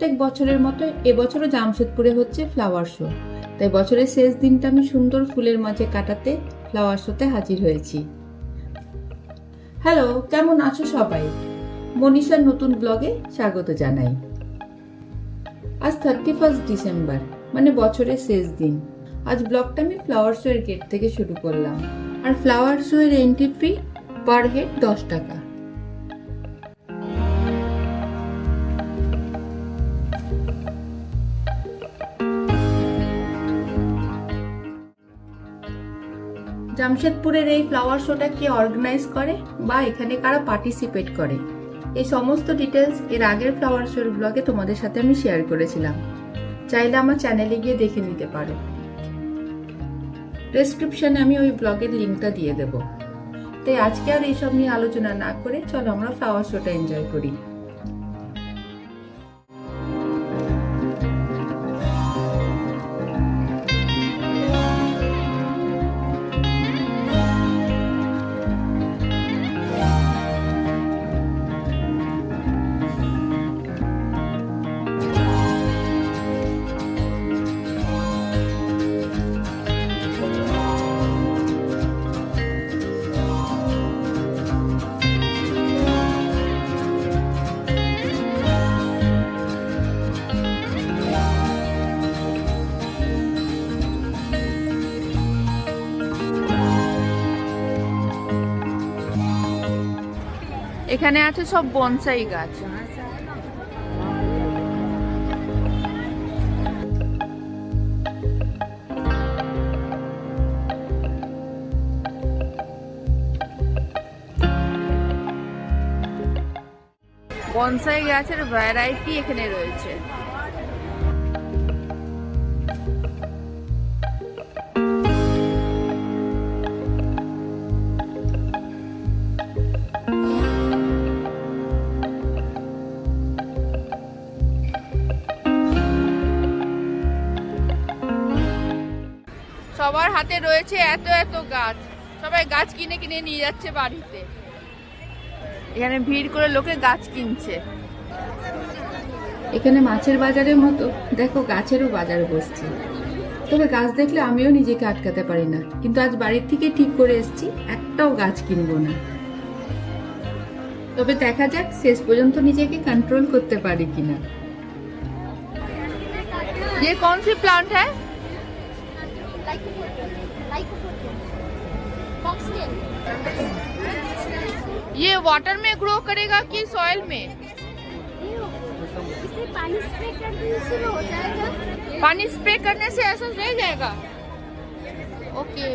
প্রত্যেক বছরের মতো এবছরও জামশেদপুরে হচ্ছে ফ্লাওয়ার শো তাই বছরের শেষ দিনটা আমি সুন্দর ফুলের মাঝে কাটাতে ফ্লাওয়ার শোতে হাজির হয়েছি। হ্যালো কেমন আছো সবাই? মনীষার নতুন ব্লগে স্বাগত জানাই। আজ থার্টি ফার্স্ট ডিসেম্বর মানে বছরের শেষ দিন। আজ ব্লগটা আমি ফ্লাওয়ার শো এর গেট থেকে শুরু করলাম। আর ফ্লাওয়ার শো এর এন্ট্রি ফি পার হেড দশ টাকা। জামশেদপুরের এই ফ্লাওয়ার শোটা কে অর্গানাইজ করে বা এখানে কারা পার্টিসিপেট করে? এই সমস্ত ডিটেলস এর আগের ফ্লাওয়ার শোর ব্লগে তোমাদের সাথে আমি শেয়ার করেছিলাম। চাইলে আমার চ্যানেলে গিয়ে দেখে নিতে পারো। ডেসক্রিপশনে আমি ওই ব্লগের লিঙ্কটা দিয়ে দেব। তাই আজকে আর এইসব নিয়ে আলোচনা না করে চলো আমরা ফ্লাওয়ার শোটা এনজয় করি। এখানে আছে সব বনসাই গাছ। বনসাই গাছের ভ্যারাইটি এখানে রয়েছে। সবার হাতে রয়েছে এত এত গাছ সবাই গাছ কিনে কিনে নিয়ে যাচ্ছে বাড়িতে এখানে ভিড় করে লোকে গাছ কিনছে এখানে মাছের বাজারের মতো দেখো গাছেরও বাজার বসছে তবে গাছ দেখলে আমিও নিজেকে আটকাতে পারি না কিন্তু আজ বাড়ির থেকে ঠিক করে এসেছি একটাও গাছ কিনবো না তবে দেখা যাক শেষ পর্যন্ত নিজেকে কন্ট্রোল করতে পারি কিনা ये कौन सी प्लांट है Foxtail. ये वाटर में ग्रो करेगा कि सॉइल में इसे पानी स्प्रे कर देने से वो हो जाएगा पानी स्प्रे करने से ऐसा रह जाएगा ओके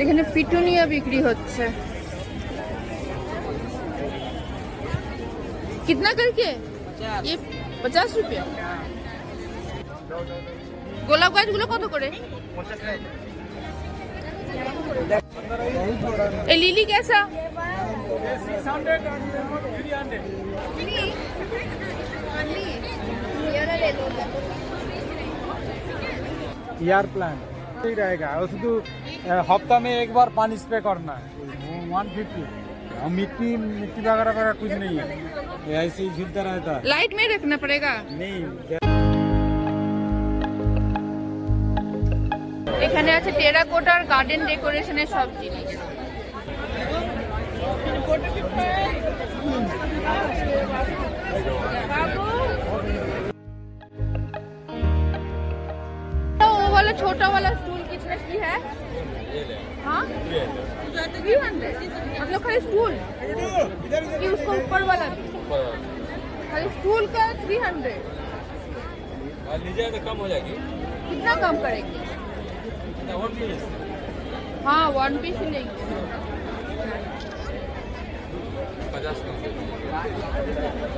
এখানে পিটুনিয়া বিক্রি হচ্ছে कितना करके ये পচাশ রুপিয়া গোলাপ গাছগুলো কত করে এই লিলি कैसा ईयर प्लान ही रहेगा और शुद्ध अ, हफ्ता में एक बार पानी स्प्रे करना है वन फिफ्टी और मिट्टी मिट्टी वगैरह वगैरह कुछ नहीं है ये ऐसे ही झूलता रहता है लाइट में रखना पड़ेगा नहीं এখানে আছে টেরাকোটার গার্ডেন ডেকোরেশনের সব জিনিস तो वो वाला छोटा वाला स्टूल कितना की है हाँ? थ्री हंड्रेड मतलब खाली स्टूल कि उसको ऊपर वाला। भी खाली स्टूल का थ्री हंड्रेड कम हो जाएगी कितना कम करेंगे? हाँ वन पीस ही लेंगे।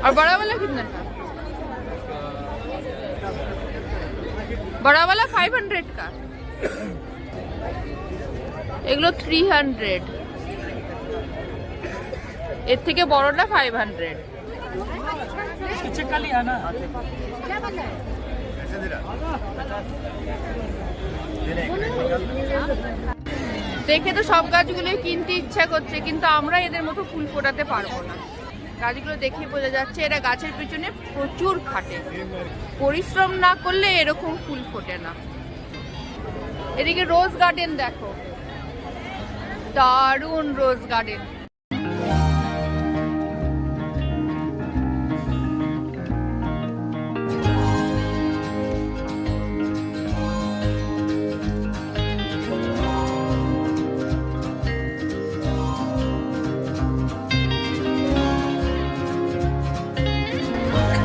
और बड़ा वाला कितना का बड़ा वाला फाइव हंड्रेड का। এগুলো থ্রি হান্ড্রেড এর থেকে বড়টা ফাইভ হান্ড্রেড দেখে তো সব গাছগুলোই কিনতে ইচ্ছা করছে কিন্তু আমরা এদের মতো ফুল ফোটাতে পারব না। গাছগুলো দেখে বোঝা যাচ্ছে এরা গাছের পিছনে প্রচুর খাটে। পরিশ্রম না করলে এরকম ফুল ফোটে না। এদিকে রোজ গার্ডেন দেখো। দারুণ রোজ গার্ডেন।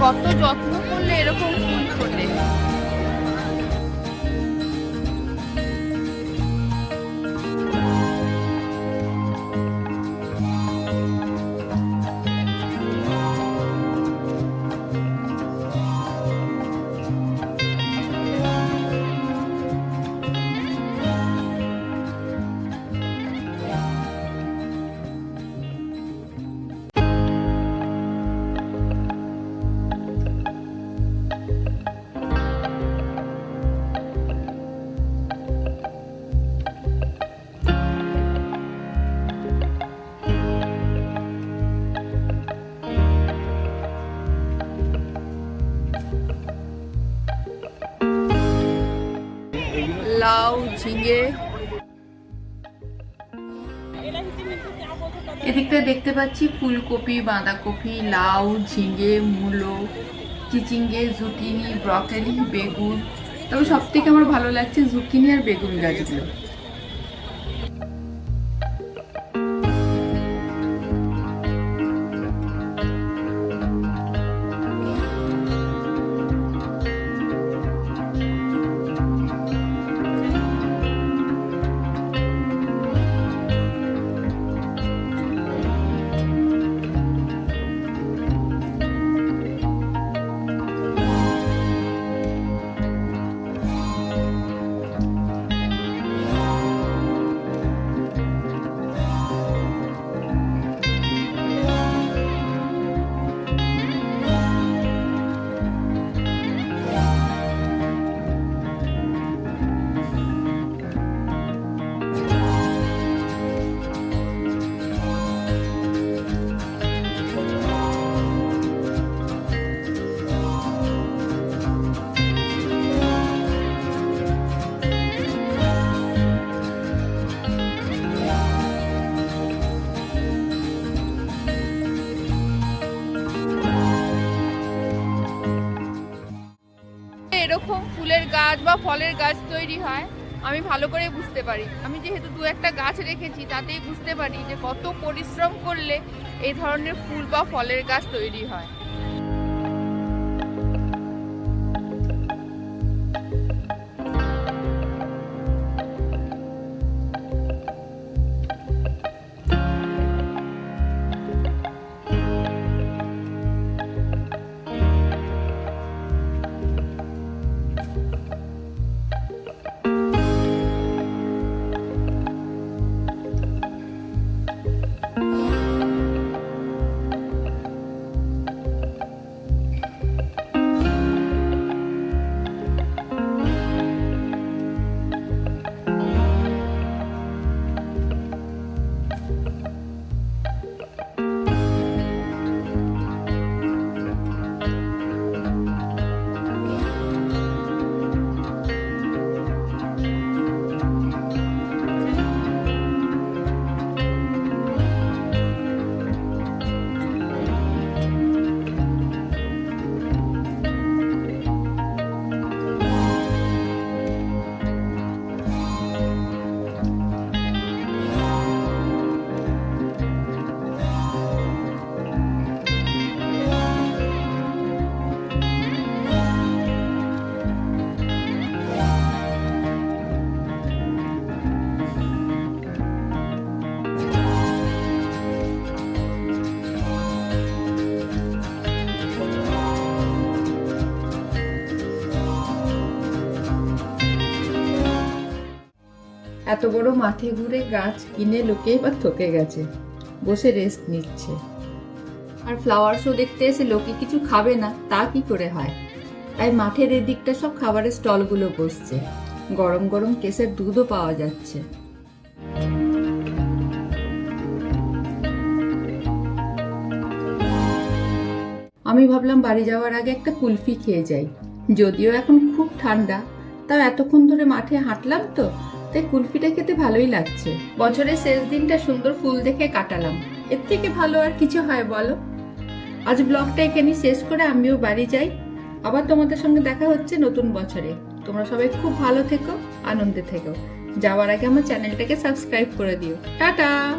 কত যত্ন এদিকটা দেখতে পাচ্ছি ফুলকপি, বাঁধাকপি, লাউ, ঝিঙে, মূলো, চিচিঙ্গে জুকিনি ব্রকেলি, বেগুন। তবে সব থেকে আমার ভালো লাগছে জুকিনি আর বেগুন গাছগুলো। এরকম ফুলের গাছ বা ফলের গাছ তৈরি হয়, আমি ভালো করে বুঝতে পারি। আমি যেহেতু দু একটা গাছ রেখেছি, তাতেই বুঝতে পারি যে কত পরিশ্রম করলে এই ধরনের ফুল বা ফলের গাছ তৈরি হয়। এত বড় মাঠে ঘুরে গাছ কিনে লোকেই বা থকে গেছে। বসে রেস্ট নিচ্ছে। আর ফ্লাওয়ার শো দেখতে এসে লোকে কিছু খাবে না, তা কি করে হয়? তাই মাঠের এদিকটা সব খাবারের স্টলগুলো বসছে। গরম গরম কেসের দুধও পাওয়া যাচ্ছে। আমি ভাবলাম বাড়ি যাওয়ার আগে একটা কুলফি খেয়ে যাই। যদিও এখন খুব ঠান্ডা, তাও এতক্ষণ ধরে মাঠে হাঁটলাম তো তাই কুলফিটা খেতে ভালোই লাগছে। বছরের শেষ দিনটা সুন্দর ফুল দেখে কাটালাম। এর থেকে ভালো আর কিছু হয় বলো? আজ ব্লগটা এখানে শেষ করে আমিও বাড়ি যাই। আবার তোমাদের সঙ্গে দেখা হচ্ছে নতুন বছরে। তোমরা সবাই খুব ভালো থেকো, আনন্দে থেকো। যাওয়ার আগে আমার চ্যানেলটাকে সাবস্ক্রাইব করে দিও। টাটা!